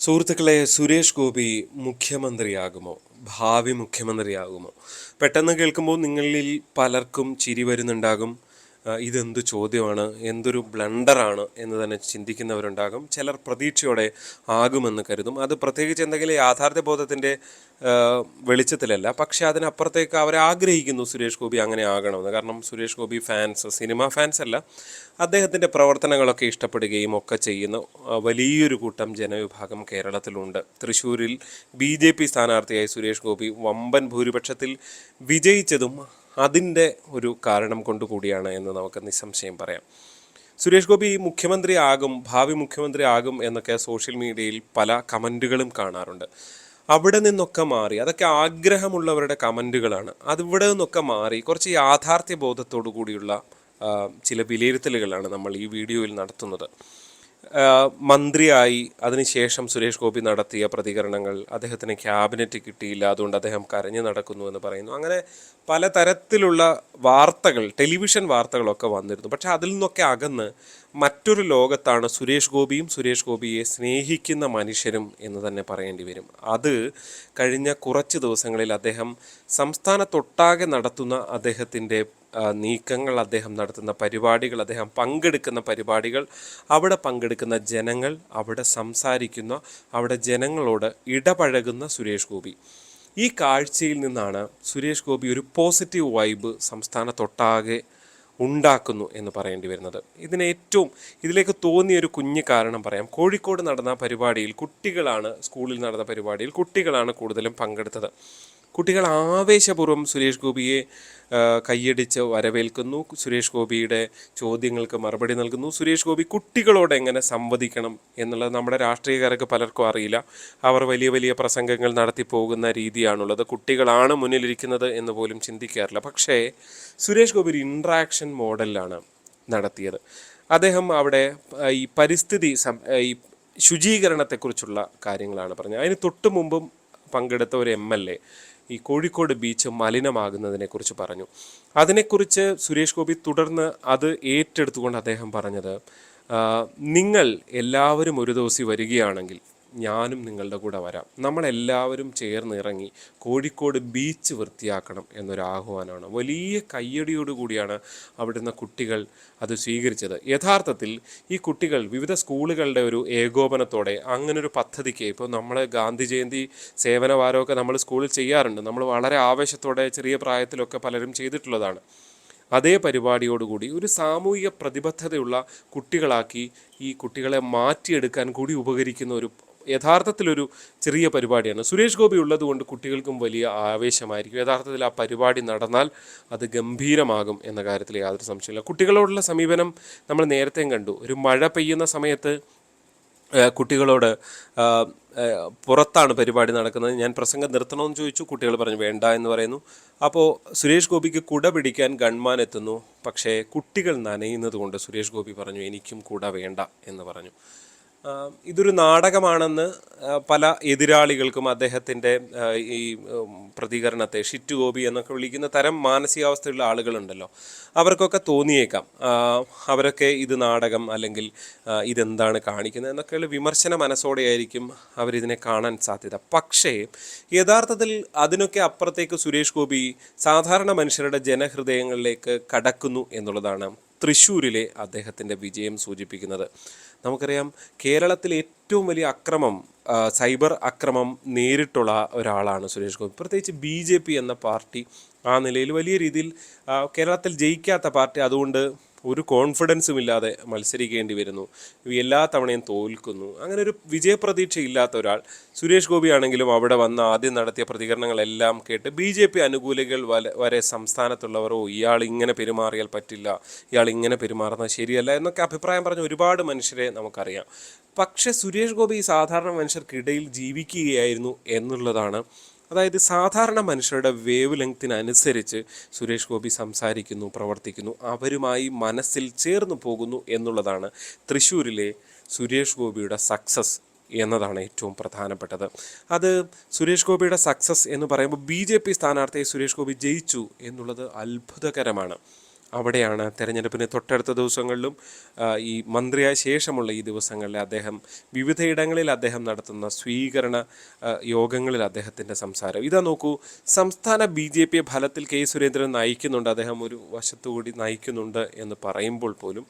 സുഹൃത്തുക്കളെ സുരേഷ് ഗോപി മുഖ്യമന്ത്രിയാകുമോ? ഭാവി മുഖ്യമന്ത്രിയാകുമോ? പെട്ടെന്ന് കേൾക്കുമ്പോൾ നിങ്ങളിൽ പലർക്കും ചിരി വരുന്നുണ്ടാകും. ഇതെന്ത് ചോദ്യമാണ്? എന്തൊരു ബ്ലണ്ടറാണ് എന്ന് തന്നെ ചിന്തിക്കുന്നവരുണ്ടാകും. ചിലർ പ്രതീക്ഷയോടെ ആകുമെന്ന് കരുതും. അത് പ്രത്യേകിച്ച് എന്തെങ്കിലും യാഥാർത്ഥ്യ ബോധത്തിന്റെ വെളിച്ചത്തിലല്ല. പക്ഷേ അതിനപ്പുറത്തേക്ക് അവർ ആഗ്രഹിക്കുന്നു സുരേഷ് ഗോപി അങ്ങനെ ആകണമെന്ന്. കാരണം Suresh Gopi fans cinema fans അല്ല അദ്ദേഹത്തിന്റെ പ്രവർത്തനങ്ങളൊക്കെ ഇഷ്ടപ്പെടുകയും ഒക്കെ ചെയ്യുന്ന വലിയൊരു കൂട്ടം ജനവിഭാഗം കേരളത്തിലുണ്ട്. തൃശ്ശൂരിൽ ബി ജെ പി സ്ഥാനാർത്ഥിയായി സുരേഷ് ഗോപി വമ്പൻ ഭൂരിപക്ഷത്തിൽ വിജയിച്ചതും അതിന്റെ ഒരു കാരണം കൊണ്ടുകൂടിയാണ് എന്ന് നമുക്ക് നിസ്സംശയം പറയാം. സുരേഷ് ഗോപി മുഖ്യമന്ത്രി ആകും ഭാവി മുഖ്യമന്ത്രി ആകും എന്നൊക്കെ സോഷ്യൽ മീഡിയയിൽ പല കമന്റുകളും കാണാറുണ്ട്. അവിടെ നിന്നൊക്കെ മാറി അതൊക്കെ ആഗ്രഹമുള്ളവരുടെ കമന്റുകളാണ്. അതിവിടെ നിന്നൊക്കെ മാറി കുറച്ച് യാഥാർത്ഥ്യ ബോധത്തോടു കൂടിയുള്ള ചില വിലയിരുത്തലുകളാണ് നമ്മൾ ഈ വീഡിയോയിൽ നടത്തുന്നത്. മന്ത്രിയായി അതിനുശേഷം സുരേഷ് ഗോപി നടത്തിയ പ്രതികരണങ്ങൾ അദ്ദേഹത്തിന് ക്യാബിനറ്റ് കിട്ടിയില്ല അതുകൊണ്ട് അദ്ദേഹം കരഞ്ഞു നടക്കുന്നു എന്ന് പറയുന്നു. അങ്ങനെ പലതരത്തിലുള്ള വാർത്തകൾ ടെലിവിഷൻ വാർത്തകളൊക്കെ വന്നിരുന്നു. പക്ഷേ അതിൽ നിന്നൊക്കെ അകന്ന് മറ്റൊരു ലോകത്താണ് സുരേഷ് ഗോപിയും സുരേഷ് ഗോപിയെ സ്നേഹിക്കുന്ന മനുഷ്യരും എന്ന് തന്നെ പറയേണ്ടി വരും. അത് കഴിഞ്ഞ കുറച്ച് ദിവസങ്ങളിൽ അദ്ദേഹം സംസ്ഥാനത്തൊട്ടാകെ നടത്തുന്ന അദ്ദേഹത്തിന്റെ നീക്കങ്ങൾ അദ്ദേഹം നടത്തുന്ന പരിപാടികൾ അദ്ദേഹം പങ്കെടുക്കുന്ന പരിപാടികൾ അവിടെ പങ്കെടുക്കുന്ന ജനങ്ങൾ അവിടെ സംസാരിക്കുന്ന അവിടെ ജനങ്ങളോട് ഇടപഴകുന്ന സുരേഷ് ഗോപി. ഈ കാഴ്ചയിൽ നിന്നാണ് സുരേഷ് ഗോപി ഒരു പോസിറ്റീവ് വൈബ് സംസ്ഥാനത്തൊട്ടാകെ ഉണ്ടാക്കുന്നു എന്ന് പറയേണ്ടി വരുന്നത്. ഇതിന് ഏറ്റവും ഇതിലേക്ക് തോന്നിയ ഒരു കുഞ്ഞു കാരണം പറയാം. കോഴിക്കോട് നടന്ന പരിപാടിയിൽ കുട്ടികളാണ് സ്കൂളിൽ നടന്ന പരിപാടിയിൽ കുട്ടികളാണ് കൂടുതലും പങ്കെടുത്തത്. കുട്ടികൾ ആവേശപൂർവം സുരേഷ് ഗോപിയെ കൈയടിച്ച് വരവേൽക്കുന്നു. സുരേഷ് ഗോപിയുടെ ചോദ്യങ്ങൾക്ക് മറുപടി നൽകുന്നു. സുരേഷ് ഗോപി കുട്ടികളോട് എങ്ങനെ സംവദിക്കണം എന്നുള്ളത് നമ്മുടെ രാഷ്ട്രീയക്കാർക്ക് പലർക്കും അറിയില്ല. അവർ വലിയ വലിയ പ്രസംഗങ്ങൾ നടത്തി പോകുന്ന രീതിയാണുള്ളത്. കുട്ടികളാണ് മുന്നിലിരിക്കുന്നത് എന്ന് പോലും ചിന്തിക്കാറില്ല. പക്ഷേ സുരേഷ് ഗോപി ഒരു ഇൻട്രാക്ഷൻ മോഡലിലാണ് നടത്തിയത്. അദ്ദേഹം അവിടെ ഈ പരിസ്ഥിതി ഈ ശുചീകരണത്തെക്കുറിച്ചുള്ള കാര്യങ്ങളാണ് പറഞ്ഞത്. അതിന് തൊട്ടു മുമ്പും പങ്കെടുത്ത ഒരു എം എൽ എ ഈ കോഴിക്കോട് ബീച്ച് മലിനമാകുന്നതിനെക്കുറിച്ച് പറഞ്ഞു. അതിനെക്കുറിച്ച് സുരേഷ് ഗോപി തുടർന്ന് അത് ഏറ്റെടുത്തുകൊണ്ട് അദ്ദേഹം പറഞ്ഞത് നിങ്ങൾ എല്ലാവരും ഒരു ദിവസം വരികയാണെങ്കിൽ ഞാനും നിങ്ങളുടെ കൂടെ വരാം. നമ്മളെല്ലാവരും ചേർന്ന് ഇറങ്ങി കോഴിക്കോട് ബീച്ച് വൃത്തിയാക്കണം എന്നൊരു ആഹ്വാനമാണ്. വലിയ കയ്യടിയോടുകൂടിയാണ് അവിടുന്ന് കുട്ടികൾ അത് സ്വീകരിച്ചത്. യഥാർത്ഥത്തിൽ ഈ കുട്ടികൾ വിവിധ സ്കൂളുകളുടെ ഒരു ഏകോപനത്തോടെ അങ്ങനൊരു പദ്ധതിക്ക് ഇപ്പോൾ നമ്മൾ ഗാന്ധി ജയന്തി സേവനവാരമൊക്കെ നമ്മൾ സ്കൂളിൽ ചെയ്യാറുണ്ട്. നമ്മൾ വളരെ ആവേശത്തോടെ ചെറിയ പ്രായത്തിലൊക്കെ പലരും ചെയ്തിട്ടുള്ളതാണ്. അതേ പരിപാടിയോടുകൂടി ഒരു സാമൂഹിക പ്രതിബദ്ധതയുള്ള കുട്ടികളാക്കി ഈ കുട്ടികളെ മാറ്റിയെടുക്കാൻ കൂടി ഉപകരിക്കുന്ന ഒരു യഥാർത്ഥത്തിലൊരു ചെറിയ പരിപാടിയാണ്. സുരേഷ് ഗോപി ഉള്ളതുകൊണ്ട് കുട്ടികൾക്കും വലിയ ആവേശമായിരിക്കും. യഥാർത്ഥത്തിൽ ആ പരിപാടി നടന്നാൽ അത് ഗംഭീരമാകും എന്ന കാര്യത്തിൽ യാതൊരു സംശയമില്ല കുട്ടികളോടുള്ള സമീപനം നമ്മൾ നേരത്തെയും കണ്ടു. ഒരു മഴ പെയ്യുന്ന സമയത്ത് കുട്ടികളോട് പുറത്താണ് പരിപാടി നടക്കുന്നത്. ഞാൻ പ്രസംഗം നിർത്തണമെന്ന് ചോദിച്ചു. കുട്ടികൾ പറഞ്ഞു വേണ്ട എന്ന് പറയുന്നു. അപ്പോൾ സുരേഷ് ഗോപിക്ക് കുട പിടിക്കാൻ ഗൺമാൻ എത്തുന്നു. പക്ഷേ കുട്ടികൾ നനയുന്നത് കൊണ്ട് സുരേഷ് ഗോപി പറഞ്ഞു എനിക്കും കുട വേണ്ട എന്ന് പറഞ്ഞു. ഇതൊരു നാടകമാണെന്ന് പല എതിരാളികൾക്കും അദ്ദേഹത്തിന്റെ ഈ പ്രതികരണത്തെ ഷിറ്റ് ഗോപി എന്നൊക്കെ വിളിക്കുന്ന തരം മാനസികാവസ്ഥയുള്ള ആളുകളുണ്ടല്ലോ. അവർക്കൊക്കെ തോന്നിയേക്കാം അവരൊക്കെ ഇത് നാടകം അല്ലെങ്കിൽ ഇതെന്താണ് കാണിക്കുന്നത് എന്നൊക്കെയുള്ള വിമർശന മനസ്സോടെയായിരിക്കും അവരിതിനെ കാണാൻ സാധ്യത. പക്ഷേ യഥാർത്ഥത്തിൽ അതിനൊക്കെ അപ്പുറത്തേക്ക് സുരേഷ് ഗോപി സാധാരണ മനുഷ്യരുടെ ജനഹൃദയങ്ങളിലേക്ക് കടക്കുന്നു എന്നുള്ളതാണ് തൃശ്ശൂരിലെ അദ്ദേഹത്തിന്റെ വിജയം സൂചിപ്പിക്കുന്നത്. നമുക്കറിയാം കേരളത്തിൽ ഏറ്റവും വലിയ അക്രമം സൈബർ അക്രമം നേരിട്ടുള്ള ഒരാളാണ് സുരേഷ് ഗോപി. പ്രത്യേകിച്ച് ബി ജെ പി എന്ന പാർട്ടി ആ നിലയിൽ വലിയ രീതിയിൽ കേരളത്തിൽ ജയിക്കാത്ത പാർട്ടി. അതുകൊണ്ട് ഒരു കോൺഫിഡൻസും ഇല്ലാതെ മത്സരിക്കേണ്ടി വരുന്നു. എല്ലാ തവണയും തോൽക്കുന്നു. അങ്ങനെ ഒരു വിജയപ്രതീക്ഷ ഇല്ലാത്ത ഒരാൾ സുരേഷ് ഗോപി ആണെങ്കിലും അവിടെ വന്ന് ആദ്യം നടത്തിയ പ്രതികരണങ്ങളെല്ലാം കേട്ട് ബി ജെ പി അനുകൂലികൾ വരെ സംസ്ഥാനത്തുള്ളവരോ ഇയാൾ ഇങ്ങനെ പെരുമാറിയാൽ പറ്റില്ല. ഇയാൾ ഇങ്ങനെ പെരുമാറുന്നത് ശരിയല്ല എന്നൊക്കെ അഭിപ്രായം പറഞ്ഞ ഒരുപാട് മനുഷ്യരെ നമുക്കറിയാം. പക്ഷേ സുരേഷ് ഗോപി സാധാരണ മനുഷ്യർക്കിടയിൽ ജീവിക്കുകയായിരുന്നു എന്നുള്ളതാണ് അതായത് സാധാരണ മനുഷ്യരുടെ വേവ് ലെങ്തിനനുസരിച്ച് സുരേഷ് ഗോപി സംസാരിക്കുന്നു പ്രവർത്തിക്കുന്നു അവരുമായി മനസ്സിൽ ചേർന്നു പോകുന്നു എന്നുള്ളതാണ് തൃശ്ശൂരിലെ സുരേഷ് ഗോപിയുടെ സക്സസ് എന്നതാണ് ഏറ്റവും പ്രധാനപ്പെട്ടത്. അത് സുരേഷ് ഗോപിയുടെ സക്സസ് എന്ന് പറയുമ്പോൾ ബി ജെ പി സ്ഥാനാർത്ഥിയെ സുരേഷ് ഗോപി ജയിച്ചു എന്നുള്ളത് അത്ഭുതകരമാണ്. അവിടെയാണ് തെരഞ്ഞെടുപ്പിന് തൊട്ടടുത്ത ദിവസങ്ങളിലും ഈ മന്ത്രിയായ ശേഷമുള്ള ഈ ദിവസങ്ങളിൽ അദ്ദേഹം വിവിധയിടങ്ങളിൽ അദ്ദേഹം നടത്തുന്ന സ്വീകരണ യോഗങ്ങളിൽ അദ്ദേഹത്തിന്റെ സംസാരം. ഇതാ നോക്കൂ സംസ്ഥാന ബി ജെ പി ഫലത്തിൽ കെ സുരേന്ദ്രൻ നയിക്കുന്നുണ്ട് അദ്ദേഹം ഒരു വശത്തുകൂടി നയിക്കുന്നുണ്ട് എന്ന് പറയുമ്പോൾ പോലും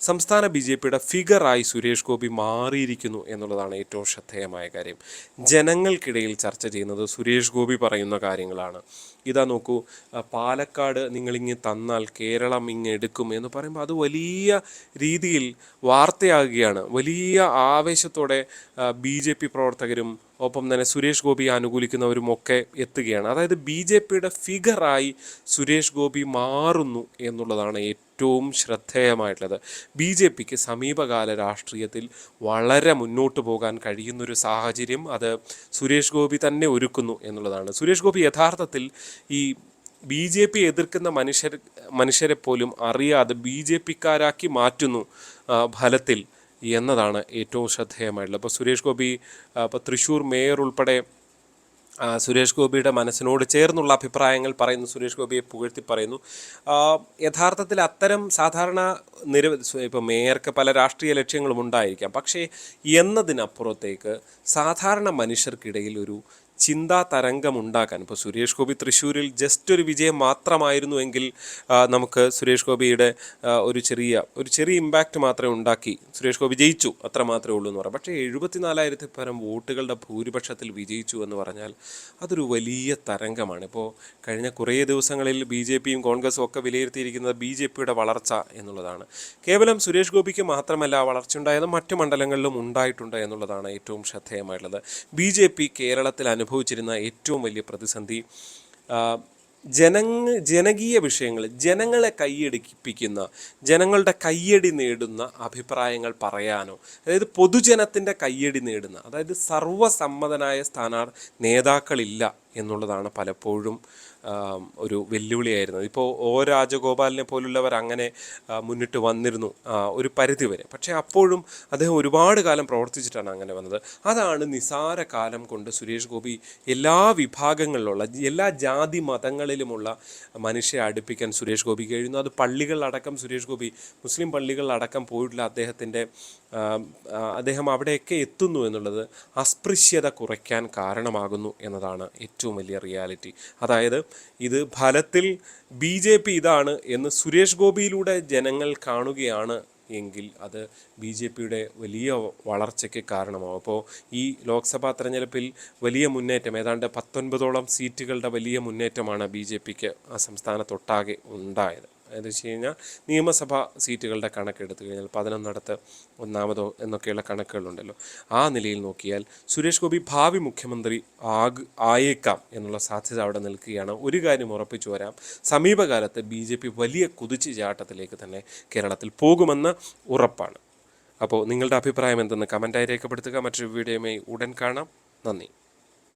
സംസ്ഥാന ബി ജെ പിയുടെ ഫിഗറായി സുരേഷ് ഗോപി മാറിയിരിക്കുന്നു എന്നുള്ളതാണ് ഏറ്റവും ശ്രദ്ധേയമായ കാര്യം. ജനങ്ങൾക്കിടയിൽ ചർച്ച ചെയ്യുന്നത് സുരേഷ് ഗോപി പറയുന്ന കാര്യങ്ങളാണ്. ഇതാ നോക്കൂ പാലക്കാട് നിങ്ങളിങ്ങ് തന്നാൽ കേരളം ഇങ്ങ് എടുക്കും എന്ന് പറയുമ്പോൾ അത് വലിയ രീതിയിൽ വാർത്തയാകുകയാണ്. വലിയ ആവേശത്തോടെ ബി പ്രവർത്തകരും ഒപ്പം തന്നെ സുരേഷ് ഗോപിയെ അനുകൂലിക്കുന്നവരും ഒക്കെ എത്തുകയാണ്. അതായത് ബി ജെ പിയുടെ ഫിഗറായി സുരേഷ് ഗോപി മാറുന്നു എന്നുള്ളതാണ് ഏറ്റവും ശ്രദ്ധേയമായിട്ടുള്ളത്. ബി ജെ പിക്ക് സമീപകാല രാഷ്ട്രീയത്തിൽ വളരെ മുന്നോട്ട് പോകാൻ കഴിയുന്നൊരു സാഹചര്യം അത് സുരേഷ് ഗോപി തന്നെ ഒരുക്കുന്നു എന്നുള്ളതാണ്. സുരേഷ് ഗോപി യഥാർത്ഥത്തിൽ ഈ ബി ജെ പി എതിർക്കുന്ന മനുഷ്യർ മനുഷ്യരെ പോലും അറിയാതെ ബി ജെ പിക്കാരാക്കി മാറ്റുന്നു ഫലത്തിൽ. എന്നതാണ് ഏറ്റവും ശ്രദ്ധേയമായിട്ടുള്ളത്. അപ്പോൾ സുരേഷ് ഗോപി ഇപ്പോൾ തൃശ്ശൂർ മേയർ ഉൾപ്പെടെ സുരേഷ് ഗോപിയുടെ മനസ്സിനോട് ചേർന്നുള്ള അഭിപ്രായങ്ങൾ പറയുന്നു സുരേഷ് ഗോപിയെ പുകഴ്ത്തി പറയുന്നു. യഥാർത്ഥത്തിൽ അത്തരം സാധാരണ നിരവധി ഇപ്പോൾ മേയർക്ക് പല രാഷ്ട്രീയ ലക്ഷ്യങ്ങളും ഉണ്ടായിരിക്കാം. പക്ഷേ എന്നതിനപ്പുറത്തേക്ക് സാധാരണ മനുഷ്യർക്കിടയിൽ ഒരു ചിന്താ തരംഗമുണ്ടാക്കാൻ ഇപ്പോൾ സുരേഷ് ഗോപി തൃശ്ശൂരിൽ ജസ്റ്റ് ഒരു വിജയം മാത്രമായിരുന്നുവെങ്കിൽ എങ്കിൽ നമുക്ക് സുരേഷ് ഗോപിയുടെ ഒരു ചെറിയ ഒരു ചെറിയ ഇമ്പാക്റ്റ് മാത്രമേ ഉണ്ടാക്കി സുരേഷ് ഗോപി ജയിച്ചു. അത്ര മാത്രമേ ഉള്ളൂ എന്ന് പറയാം. പക്ഷേ എഴുപത്തിനാലായിരത്തി പരം വോട്ടുകളുടെ ഭൂരിപക്ഷത്തിൽ വിജയിച്ചു എന്ന് പറഞ്ഞാൽ അതൊരു വലിയ തരംഗമാണ്. ഇപ്പോൾ കഴിഞ്ഞ കുറേ ദിവസങ്ങളിൽ ബി ജെ പിയും കോൺഗ്രസും ഒക്കെ വിലയിരുത്തിയിരിക്കുന്നത് ബി ജെ പിയുടെ വളർച്ച എന്നുള്ളതാണ്. കേവലം സുരേഷ് ഗോപിക്ക് മാത്രമല്ല വളർച്ച ഉണ്ടായത് മറ്റു മണ്ഡലങ്ങളിലും ഉണ്ടായിട്ടുണ്ട് എന്നുള്ളതാണ് ഏറ്റവും ശ്രദ്ധേയമായിട്ടുള്ളത്. ബി ജെ പി കേരളത്തിൽ അനുഭവിച്ചിരുന്ന ഏറ്റവും വലിയ പ്രതിസന്ധി ജന ജനകീയ വിഷയങ്ങൾ ജനങ്ങളെ കൈയടിപ്പിക്കുന്ന ജനങ്ങളുടെ കയ്യടി നേടുന്ന അഭിപ്രായങ്ങൾ പറയാനോ അതായത് പൊതുജനത്തിന്റെ കയ്യടി നേടുന്ന അതായത് സർവസമ്മതനായ സ്ഥാനാർ നേതാക്കളില്ല. എന്നുള്ളതാണ് പലപ്പോഴും ഒരു വെല്ലുവിളിയായിരുന്നത്. ഇപ്പോൾ ഓ രാജഗോപാലിനെ പോലുള്ളവർ അങ്ങനെ മുന്നിട്ട് വന്നിരുന്നു ഒരു പരിധിവരെ. പക്ഷേ അപ്പോഴും അദ്ദേഹം ഒരുപാട് കാലം പ്രവർത്തിച്ചിട്ടാണ് അങ്ങനെ വന്നത്. അതാണ് നിസാര കാലം കൊണ്ട് സുരേഷ് ഗോപി എല്ലാ വിഭാഗങ്ങളിലുള്ള എല്ലാ ജാതി മതങ്ങളിലുമുള്ള മനുഷ്യരെ അടുപ്പിക്കാൻ സുരേഷ് ഗോപി കഴിയുന്നു. അത് പള്ളികളിലടക്കം സുരേഷ് ഗോപി മുസ്ലിം പള്ളികളിലടക്കം പോയിട്ടുള്ള അദ്ദേഹത്തിന്റെ അദ്ദേഹം അവിടെയൊക്കെ എത്തുന്നു എന്നുള്ളത് അസ്പൃശ്യത കുറയ്ക്കാൻ കാരണമാകുന്നു എന്നതാണ് ഏറ്റവും വലിയ റിയാലിറ്റി. അതായത് ഇത് ഫലത്തിൽ ബി ജെ പി ഇതാണ് എന്ന് സുരേഷ് ഗോപിയിലൂടെ ജനങ്ങൾ കാണുകയാണ് എങ്കിൽ അത് ബി ജെ പിയുടെ വലിയ വളർച്ചയ്ക്ക് കാരണമാവും. അപ്പോൾ ഈ ലോക്സഭാ തെരഞ്ഞെടുപ്പിൽ വലിയ മുന്നേറ്റം ഏതാണ്ട് പത്തൊൻപതോളം സീറ്റുകളുടെ വലിയ മുന്നേറ്റമാണ് ബി ജെ പിക്ക് ആ സംസ്ഥാനത്തൊട്ടാകെ ഉണ്ടായത്. അതെന്ന് വെച്ച് കഴിഞ്ഞാൽ നിയമസഭാ സീറ്റുകളുടെ കണക്കെടുത്തു കഴിഞ്ഞാൽ പതിനൊന്നിടത്ത് ഒന്നാമതോ എന്നൊക്കെയുള്ള കണക്കുകളുണ്ടല്ലോ. ആ നിലയിൽ നോക്കിയാൽ സുരേഷ് ഗോപി ഭാവി മുഖ്യമന്ത്രി ആഗ് ആയേക്കാം എന്നുള്ള സാധ്യത അവിടെ നിൽക്കുകയാണ്. ഒരു കാര്യം ഉറപ്പിച്ചു വരാം. സമീപകാലത്ത് ബി ജെ പി വലിയ കുതിച്ചുചാട്ടത്തിലേക്ക് തന്നെ കേരളത്തിൽ പോകുമെന്ന് ഉറപ്പാണ്. അപ്പോൾ നിങ്ങളുടെ അഭിപ്രായം എന്തെന്ന് കമന്റായി രേഖപ്പെടുത്തുക. മറ്റൊരു വീഡിയോയുമായി ഉടൻ കാണാം. നന്ദി.